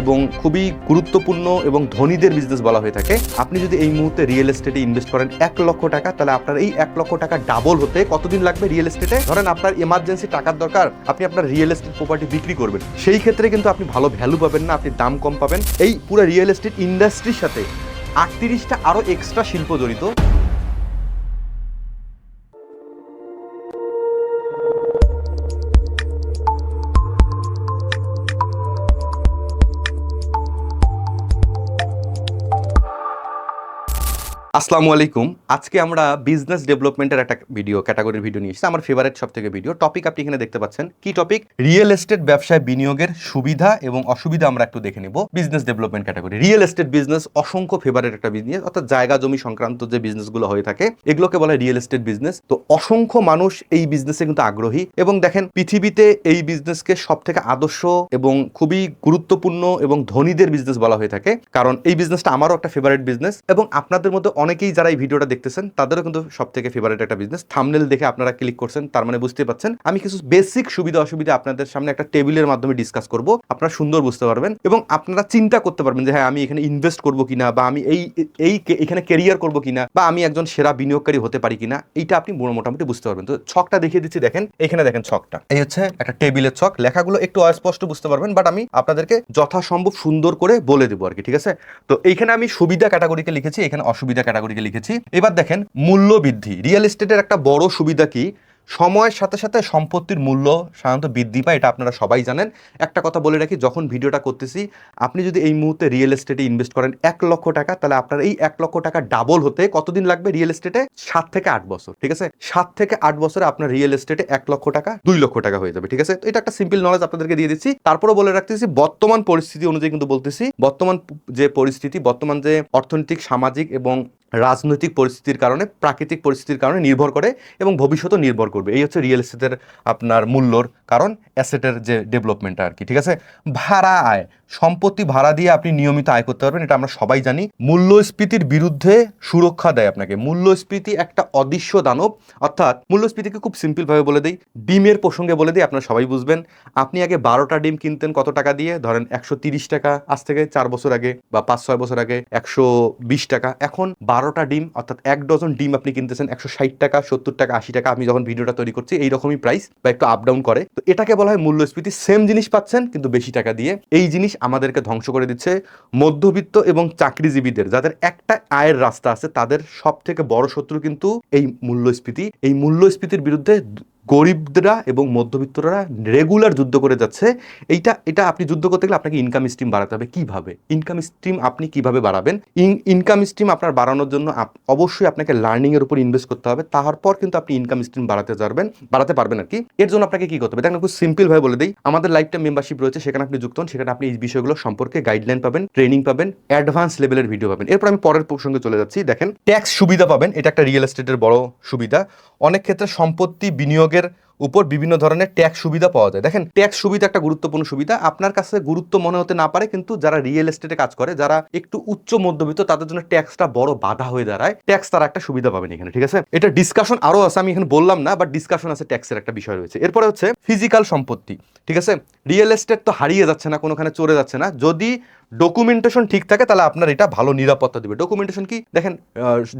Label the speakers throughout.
Speaker 1: এবং খুবই গুরুত্বপূর্ণ এবং ধনীদের বিজনেস বলা হয়ে থাকে। আপনি যদি এই মুহূর্তে রিয়েল এস্টেটে ইনভেস্ট করেন এক লক্ষ টাকা, তাহলে আপনার এই এক লক্ষ টাকা ডাবল হতে কতদিন লাগবে রিয়েল এস্টেটে ধরেন আপনার এমার্জেন্সি টাকার দরকার, আপনি আপনার রিয়েল এস্টেট প্রপার্টি বিক্রি করবেন। সেই ক্ষেত্রে কিন্তু আপনি ভালো ভ্যালু পাবেন না, আপনি দাম কম পাবেন। এই পুরো রিয়েল এস্টেট ইন্ডাস্ট্রির সাথে আটত্রিশটা আরও এক্সট্রা শিল্প জড়িত। আসসালামু আলাইকুম। আজকে আমরা বিজনেস ডেভেলপমেন্টের একটা ভিডিও ক্যাটাগরির ভিডিও নিয়ে এসেছি। আমার ফেভারিট সব থেকে ভিডিও টপিক আপনি এখানে দেখতে পাচ্ছেন। কি টপিক রিয়েল এস্টেট ব্যবসায় বিনিয়োগের সুবিধা এবং অসুবিধা আমরা একটু দেখে নেব। Business development category real estate business অসংখ্য ফেভারিট একটা বিজনেস অর্থাৎ জায়গা জমি সংক্রান্ত যে বিজনেসগুলো হয়ে থাকে, এগুলোকে বলা রিয়েল এস্টেট বিজনেস তো অসংখ্য মানুষ এই বিজনেসে কিন্তু আগ্রহী। এবং দেখেন, পৃথিবীতে এই বিজনেসকে সব থেকে আদর্শ এবং খুবই গুরুত্বপূর্ণ এবং ধনীদের বিজনেস বলা হয়ে থাকে। কারণ এই বিজনেসটা আমারও একটা ফেভারিট বিজনেস এবং আপনাদের মধ্যে অনেকেই যারা এই ভিডিওটা দেখতেছেন, তাদেরও কিন্তু সব থেকে ফেভারিট একটা বিজনেস থামনেল দেখে আপনারা ক্লিক করছেন, তার মানে বুঝতে পাচ্ছেন আমি কিছু বেসিক সুবিধা অসুবিধা আপনাদের সামনে একটা টেবিলের মাধ্যমে ডিসকাস করব, আপনারা সুন্দর বুঝতে পারবেন এবং আপনারা চিন্তা করতে পারবেন যে হ্যাঁ আমি এখানে ইনভেস্ট করব কিনা বা আমি এই এই এখানে কেরিয়ার করব কিনা বা আমি একজন সেরা বিনিয়োগকারী হতে পারি কিনা, এইটা আপনি মোটামুটি বুঝতে পারবেন। তো ছকটা দেখিয়ে দিচ্ছি, দেখেন, এখানে দেখেন ছকটা। এই হচ্ছে একটা টেবিলের ছক। লেখাগুলো একটু অস্পষ্ট বুঝতে পারবেন বাট আমি আপনাদেরকে যথাসম্ভব সুন্দর করে বলে দেবো আর কি, ঠিক আছে? তো এইখানে আমি সুবিধা ক্যাটাগরিকে লিখেছি, এখানে অসুবিধা ক্যাটাগরিকে লিখেছি। এবার দেখেন, মূল্য বৃদ্ধি। রিয়েল এস্টেটের একটা বড় সুবিধা কি? সময়ের সাথে সাথে সম্পত্তির মূল্য সাধারণত বৃদ্ধি পায়, এটা আপনারা সবাই জানেন। একটা কথা বলে রাখি, যখন ভিডিওটা করতেছি, আপনি যদি এই মুহূর্তে রিয়েল এস্টেটে ইনভেস্ট করেন এক লক্ষ টাকা, তাহলে আপনার এই এক লক্ষ টাকা ডাবল হতে কতদিন লাগবে রিয়েল এস্টেটে? সাত থেকে আট বছর, ঠিক আছে? সাত থেকে আট বছরে আপনার রিয়েল এস্টেটে এক লক্ষ টাকা, দুই লক্ষ টাকা হয়ে যাবে, ঠিক আছে? তো এটা একটা সিম্পল নলেজ আপনাদেরকে দিয়ে দিচ্ছি। তারপরে বলে রাখতেছি, বর্তমান পরিস্থিতি অনুযায়ী কিন্তু বলতেছি, বর্তমান যে পরিস্থিতি, বর্তমান যে অর্থনৈতিক, সামাজিক এবং রাজনৈতিক পরিস্থিতির কারণে, প্রাকৃতিক পরিস্থিতির কারণে নির্ভর করে এবং ভবিষ্যতও নির্ভর করবে। এই হচ্ছে রিয়েল এস্টেটের আপনার মূল্যর কারণ অ্যাসেটের যে ডেভেলপমেন্টটা আর কি ঠিক আছে? ভাড়া আয়, সম্পত্তি ভাড়া দিয়ে আপনি নিয়মিত আয় করতে পারবেন, এটা আমরা সবাই জানি। মূল্যস্ফীতির বিরুদ্ধে সুরক্ষা দেয় আপনাকে। মূল্যস্ফীতি একটা অদৃশ্য দানব, অর্থাৎ মূল্যস্ফীতিকে খুব সিম্পলভাবে বলে দিই, ডিমের প্রসঙ্গে বলে দিই, আপনারা সবাই বুঝবেন। আপনি আগে বারোটা ডিম কিনতেন কত টাকা দিয়ে? ধরেন একশো টাকা, আজ থেকে চার বছর আগে বা পাঁচ ছয় বছর আগে একশো বিশ টাকা। এখন বারোটা ডিম, অর্থাৎ এক ডজন ডিম আপনি কিনতেছেন, একশো ষাট টাকা, সত্তর টাকা, আশি টাকা, আমি যখন ভিডিওটা তৈরি করছি, এইরকমই প্রাইস বা একটু আপ ডাউন করে। তো এটাকে বলা হয় মূল্যস্ফীতি। সেম জিনিস পাচ্ছেন, কিন্তু বেশি টাকা দিয়ে। এই জিনিস আমাদেরকে ধ্বংস করে দিচ্ছে মধ্যবিত্ত এবং চাকরিজীবীদের। যাদের একটা আয়ের রাস্তা আছে, তাদের সব থেকে বড় শত্রু কিন্তু এই মূল্যস্ফীতি। এই মূল্যস্ফীতির বিরুদ্ধে গরিবরা এবং মধ্যবিত্তরা রেগুলার যুদ্ধ করে যাচ্ছে। এইটা, এটা আপনি যুদ্ধ করতে গেলে আপনাকে ইনকাম স্ট্রিম বাড়াতে হবে। কীভাবে? ইনকাম স্ট্রিম আপনি কীভাবে বাড়াবেন? ইনকাম স্ট্রিম আপনার বাড়ানোর জন্য অবশ্যই আপনাকে লার্নিংয়ের উপর ইনভেস্ট করতে হবে। তারপর কিন্তু আপনি ইনকাম স্ট্রিম বাড়াতে পারবেন বাড়াতে পারবেন আর কি। এর জন্য আপনাকে কি করতে হবে? দেখেন, খুব সিম্পল ভাবে বলে দিই। আমাদের লাইফ টাইম মেম্বারশিপ রয়েছে, সেখানে আপনি যুক্ত হন, সেখানে আপনি এই বিষয়গুলো সম্পর্কে গাইডলাইন পাবেন ট্রেনিং পাবেন অ্যাডভান্স লেভেলের ভিডিও পাবেন। এরপর আমি পরের প্রসঙ্গে চলে যাচ্ছি। দেখেন ট্যাক্স সুবিধা পাবেন। এটা একটা রিয়েল এস্টেটের বড় সুবিধা। অনেক ক্ষেত্রে সম্পত্তি বিনিয়োগের উপর বিভিন্ন ধরনের ট্যাক্স সুবিধা পাওয়া যায়। দেখেন, ট্যাক্স সুবিধা একটা গুরুত্বপূর্ণ সুবিধা। আপনার কাছে গুরুত্ব মনে হতে না পারে, কিন্তু যারা রিয়েল এস্টেটে কাজ করে, যারা একটু উচ্চ মধ্যবিত্ত, তাদের জন্য ট্যাক্সটা বড় বাধা হয়ে দাঁড়ায়। ট্যাক্স তারা একটা সুবিধা পাবেন এখানে, ঠিক আছে? এটা ডিসকাশন আরও আছে, আমি এখানে বললাম না বাট ডিসকাশন আছে ট্যাক্সের একটা বিষয় রয়েছে। এরপরে হচ্ছে ফিজিক্যাল সম্পত্তি, ঠিক আছে? রিয়েল এস্টেট তো হারিয়ে যাচ্ছে না, কোনোখানে চলে যাচ্ছে না। যদি ডকুমেন্টেশন ঠিক থাকে, তাহলে আপনার এটা ভালো নিরাপত্তা দেবে। ডকুমেন্টেশন কি? দেখেন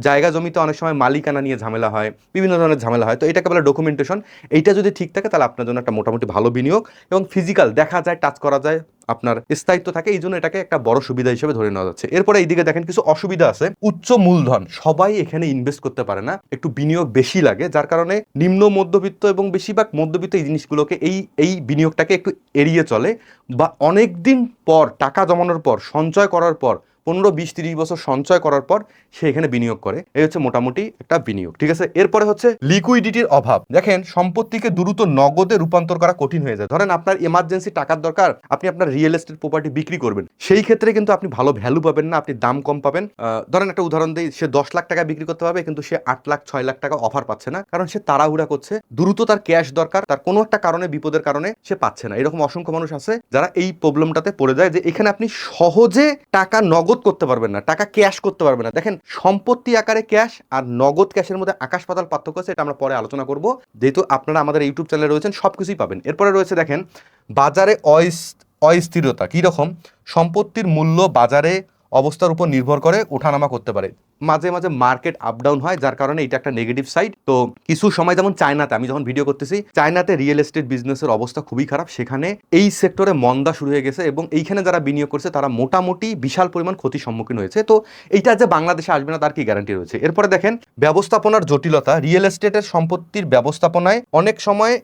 Speaker 1: জায়গা জমিতে অনেক সময় মালিকানা নিয়ে ঝামেলা হয়, বিভিন্ন ধরনের ঝামেলা হয়। তো এটাকে বলে ডকুমেন্টেশন এইটা যদি ঠিক থাকে, তাহলে আপনার জন্য একটা মোটামুটি ভালো বিনিয়োগ এবং ফিজিক্যাল দেখা যায় টাচ করা যায়। আপনার স্থায়িত্ব থাকে এই জন্য এটাকে একটা বড় সুবিধা হিসেবে ধরে নেওয়া যাচ্ছে। এরপরে এইদিকে দেখেন কিছু অসুবিধা আছে। উচ্চ মূলধন সবাই এখানে ইনভেস্ট করতে পারে না, একটু বিনিয়োগ বেশি লাগে, যার কারণে নিম্ন মধ্যবিত্ত এবং বেশিরভাগ মধ্যবিত্ত এই জিনিসগুলোকে এই এই বিনিয়োগটাকে একটু এড়িয়ে চলে বা অনেকদিন পর, টাকা জমানোর পর, সঞ্চয় করার পর পনেরো, বিশ, তিরিশ বছর সঞ্চয় করার পর সে এখানে বিনিয়োগ করে। এই হচ্ছে মোটামুটি একটা বিনিয়োগ, ঠিক আছে? এরপরে হচ্ছে লিকুইডিটির অভাব। দেখেন, সম্পত্তিকে দ্রুত নগদে রূপান্তর করা কঠিন হয়ে যায়। ধরেন আপনার এমার্জেন্সি টাকার দরকার, আপনি আপনার রিয়েল এস্টেট প্রপার্টি বিক্রি করবেন। সেই ক্ষেত্রে কিন্তু আপনি ভালো ভ্যালু পাবেন না, আপনি দাম কম পাবেন। ধরেন একটা উদাহরণ দিই, সে দশ লাখ টাকা বিক্রি করতে পারবে, কিন্তু সে আট লাখ, ছয় লাখ টাকা অফার পাচ্ছে না, কারণ সে তাড়াহুড়া করছে। দ্রুত তার ক্যাশ দরকার, তার কোনো একটা কারণে, বিপদের কারণে সে পাচ্ছে না। এরকম অসংখ্য মানুষ আছে যারা এই প্রবলেমটাতে পড়ে যায় যে এখানে আপনি সহজে টাকা নগদ করতে পারবেন না, টাকা ক্যাশ করতে পারবেন না। দেখেন, সম্পত্তি আকারে ক্যাশ আর নগদ ক্যাশের মধ্যে আকাশ পাতাল পার্থক্য আছে, এটা আমরা পরে আলোচনা করব। যেহেতু আপনারা আমাদের ইউটিউব চ্যানেলে রয়েছেন সব কিছুই পাবেন। এরপরে রয়েছে, দেখেন, বাজারে অস অস্থিরতা কীরকম? সম্পত্তির মূল্য বাজারে অবস্থার উপর নির্ভর করে ওঠানামা করতে পারে। মাঝে মাঝে মার্কেট আপ ডাউন হয়, যার কারণে এটা একটা নেগেটিভ সাইড তো কিছু সময় যেমন চায়নাতে আমি যখন ভিডিও করতেছি চায়নাতে রিয়েল এস্টেট বিজনেসের অবস্থা খুবই খারাপ। সেখানে এই সেক্টরে মন্দা শুরু হয়ে গেছে এবং এইখানে যারা বিনিয়োগ করছে, তারা মোটামুটি বিশাল পরিমাণ ক্ষতির সম্মুখীন হয়েছে। তো এইটা যে বাংলাদেশে আসবে না, তার কি গ্যারান্টি রয়েছে? এরপরে দেখেন, ব্যবস্থাপনার জটিলতা। রিয়েল এস্টেটের সম্পত্তির ব্যবস্থাপনায় অনেক সময়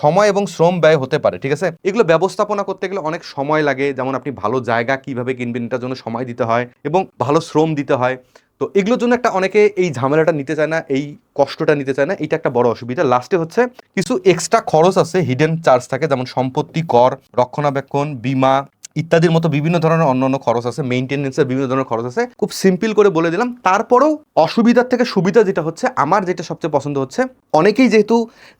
Speaker 1: সময় এবং শ্রম ব্যয় হতে পারে, ঠিক আছে? এগুলো ব্যবস্থাপনা করতে গেলে অনেক সময় লাগে। যেমন আপনি ভালো জায়গা কীভাবে কিনবেন, এটার জন্য সময় দিতে হয় এবং ভালো শ্রম দিতে হয়। তো এগুলোর জন্য একটা অনেকে এই ঝামেলাটা নিতে চায় না, এই কষ্টটা নিতে চায় না, এটা একটা বড় অসুবিধা। লাস্টে হচ্ছে কিছু এক্সট্রা খরচ আছে হিডেন চার্জ থাকে, যেমন সম্পত্তি, কর, রক্ষণাবেক্ষণ, বিমা ইত্যাদির মতো বিভিন্ন ধরনের অন্যান্য খরচ আছে মেইনটেনেন্সের বিভিন্ন ধরনের খরচ আছে। খুব সিম্পল করে বলে দিলাম। তারপরেও অসুবিধার থেকে সুবিধা যেটা হচ্ছে, আমার যেটা সবচেয়ে পছন্দ হচ্ছে, অনেকেই যেহেতু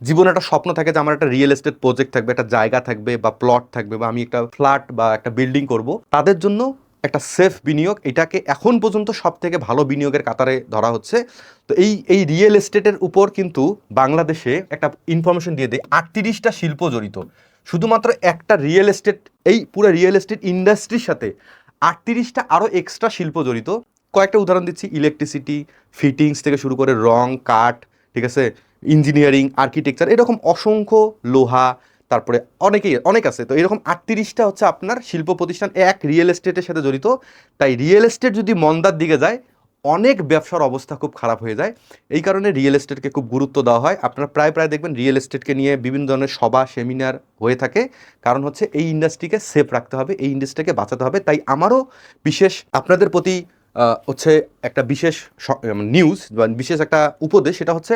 Speaker 1: জীবনে একটা স্বপ্ন থাকে যে আমার একটা রিয়েল এস্টেট প্রজেক্ট থাকবে, একটা জায়গা থাকবে বা প্লট থাকবে বা আমি একটা ফ্ল্যাট বা একটা বিল্ডিং করব, তাদের জন্য একটা সেফ বিনিয়োগ, এটাকে এখন পর্যন্ত সব থেকে ভালো বিনিয়োগের কাতারে ধরা হচ্ছে। তো এই এই রিয়েল এস্টেটের উপর কিন্তু বাংলাদেশে একটা ইনফরমেশন দিয়ে দেয় আটত্রিশটা শিল্প জড়িত। শুধুমাত্র একটা রিয়েল এস্টেট এই পুরো রিয়েল এস্টেট ইন্ডাস্ট্রির সাথে আটত্রিশটা আরও এক্সট্রা শিল্প জড়িত। কয়েকটা উদাহরণ দিচ্ছি ইলেকট্রিসিটি ফিটিংস থেকে শুরু করে রং, কাঠ, ঠিক আছে? ইঞ্জিনিয়ারিং আর্কিটেকচার এরকম অসংখ্য লোহা তারপরে অনেকেই, অনেক আছে। তো এরকম আটত্রিশটা হচ্ছে আপনার শিল্প প্রতিষ্ঠান, এক রিয়েল এস্টেটের সাথে জড়িত। তাই রিয়েল এস্টেট যদি মন্দার দিকে যায়, অনেক ব্যবসার অবস্থা খুব খারাপ হয়ে যায়। এই কারণে রিয়েল এস্টেটকে খুব গুরুত্ব দেওয়া হয়। আপনারা প্রায় প্রায় দেখবেন রিয়েল এস্টেটকে নিয়ে বিভিন্ন ধরনের সভা সেমিনার হয়ে থাকে। কারণ হচ্ছে এই ইন্ডাস্ট্রিকে সেফ রাখতে হবে, এই ইন্ডাস্ট্রিকে বাঁচাতে হবে। তাই আমারও বিশেষ আপনাদের প্রতি হচ্ছে একটা বিশেষ নিউজ বা বিশেষ একটা উপদেশ, সেটা হচ্ছে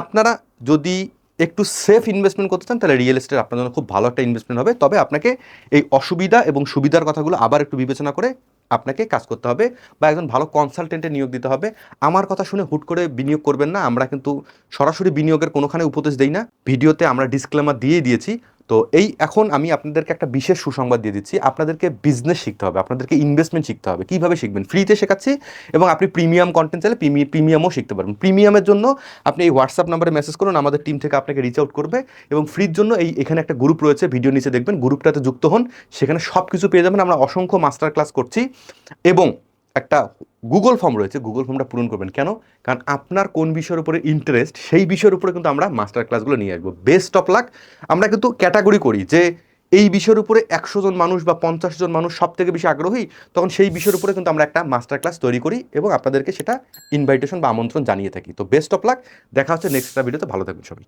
Speaker 1: আপনারা যদি একটু সেফ ইনভেস্টমেন্ট করতে চান, তাহলে রিয়েল এস্টেট আপনার জন্য খুব ভালো একটা ইনভেস্টমেন্ট হবে। তবে আপনাকে এই অসুবিধা এবং সুবিধার কথাগুলো আবার একটু বিবেচনা করে আপনাকে কাজ করতে হবে বা একজন ভালো কনসালটেন্টে নিয়োগ দিতে হবে। আমার কথা শুনে হুট করে বিনিয়োগ করবেন না, আমরা কিন্তু সরাসরি বিনিয়োগের কোনোখানে উপদেশ দিই না। ভিডিওতে আমরা ডিসক্লেমার দিয়ে দিয়েছি তো এই এখন আমি আপনাদেরকে একটা বিশেষ সুসংবাদ দিয়ে দিচ্ছি। আপনাদেরকে বিজনেস শিখতে হবে, আপনাদেরকে ইনভেস্টমেন্ট শিখতে হবে। কীভাবে শিখবেন? ফ্রিতে শেখাচ্ছি এবং আপনি প্রিমিয়াম কন্টেন্ট চাইলে প্রিমিয়ামও শিখতে পারবেন। প্রিমিয়ামের জন্য আপনি এই হোয়াটসঅ্যাপ নাম্বারে মেসেজ করুন, আমাদের টিম থেকে আপনাকে রিচ আউট করবে এবং ফ্রির জন্য এই, এখানে একটা গ্রুপ রয়েছে ভিডিও নিচে দেখবেন। গ্রুপটাতে যুক্ত হন, সেখানে সব কিছু পেয়ে যাবেন। আমরা অসংখ্য মাস্টার ক্লাস করছি এবং একটা গুগল ফর্ম রয়েছে গুগল ফর্মটা পূরণ করবেন। কেন? কারণ আপনার কোন বিষয়ের উপরে ইন্টারেস্ট সেই বিষয়ের উপরে কিন্তু আমরা মাস্টার ক্লাসগুলো নিয়ে আসব। বেস্ট অফ লাক আমরা কিন্তু ক্যাটাগরি করি যে এই বিষয়ের উপরে একশো জন মানুষ বা পঞ্চাশ জন মানুষ সব থেকে বেশি আগ্রহী, তখন সেই বিষয়ের উপরে কিন্তু আমরা একটা মাস্টার ক্লাস তৈরি করি এবং আপনাদেরকে সেটা ইনভাইটেশন বা আমন্ত্রণ জানিয়ে থাকি। তো বেস্ট অফ লাক দেখা হচ্ছে নেক্সট ভিডিওতে ভালো থাকবেন সবাই।